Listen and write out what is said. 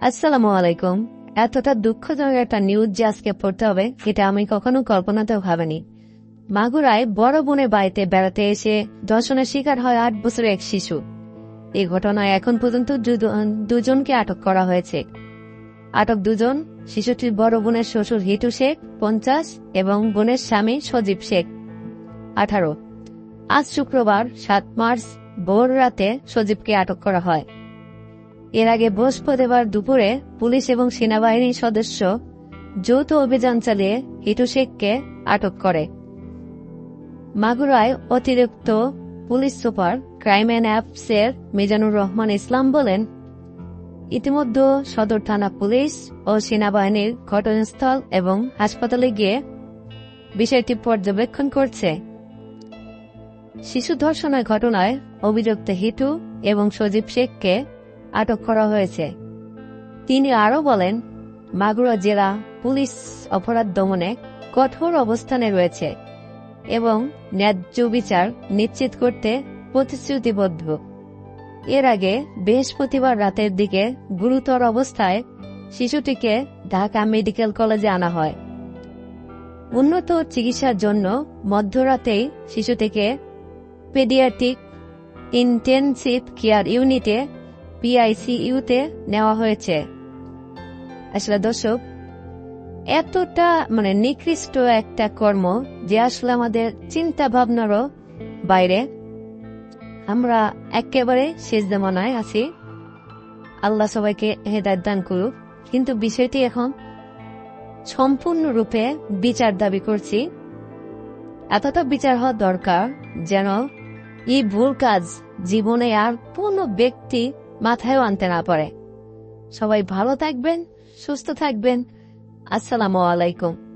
আসসালামু আলাইকুম। এতটা দুঃখজনক একটা নিউজ যে আজকে পড়তে হবে, এটা আমি কখনো কল্পনাতেও ভাবিনি। মাগুরায় বড় বোনের বাড়িতে বেড়াতে এসে দর্শনের শিকার হয় আট বছরের এক শিশু। এই ঘটনায় এখন পর্যন্ত দুজন- দুজনকে আটক করা হয়েছে। আটক দুজন, শিশুটির বড় বোনের শ্বশুর হিটু শেখ, পঞ্চাশ, এবং বোনের স্বামী সজীব শেখ, আঠারো। আজ শুক্রবার, সাত মার্চ, ভোর রাতে সজীবকে আটক করা হয়। এর আগে বৃহস্পতিবার দুপুরে পুলিশ এবং সেনাবাহিনীর সদস্য যৌথ অভিযান চালিয়ে হিটু শেখকে আটক করে। মাগুরায় অতিরিক্ত পুলিশ সুপার ক্রাইম অ্যান্ড অ্যাপসের মিজানুর রহমান ইসলাম বলেন, ইতিমধ্যে সদর থানা পুলিশ ও সেনাবাহিনীর ঘটনাস্থল এবং হাসপাতালে গিয়ে বিষয়টি পর্যবেক্ষণ করছে। শিশু ধর্ষণের ঘটনায় অভিযুক্ত হিটু এবং সজীব শেখকে আটক করা হয়েছে। তিনি আরও বলেন, মাগুরা জেলা পুলিশ অপরাধ দমনে কঠোর অবস্থানে রয়েছে এবং ন্যায্য বিচার নিশ্চিত করতে প্রতিশ্রুতিবদ্ধ। এর আগে বৃহস্পতিবার রাতের দিকে গুরুতর অবস্থায় শিশুটিকে ঢাকা মেডিকেল কলেজে আনা হয়। উন্নত চিকিৎসার জন্য মধ্যরাতেই শিশুটিকে পেডিয়াট্রিক ইন্টেনসিভ কেয়ার ইউনিটে পিআইসিইউতে নেওয়া হয়েছে। আসলে দর্শক, এতটা মানে নিকৃষ্ট একটা কর্ম যে আসলে আমাদের চিন্তা ভাবনারও বাইরে। আমরা একেবারে শেষ জামানায় আছি। আল্লাহ সবাইকে হেদায়ত দান করুক। কিন্তু বিষয়টি এখন সম্পূর্ণরূপে বিচার দাবি করছি। এতটা বিচার হওয়া দরকার যেন এই ভুল কাজ জীবনে আর কোনো ব্যক্তি মাথায়ও আনতে না পারে। সবাই ভালো থাকবেন সুস্থ থাকবেন। আসসালামু আলাইকুম।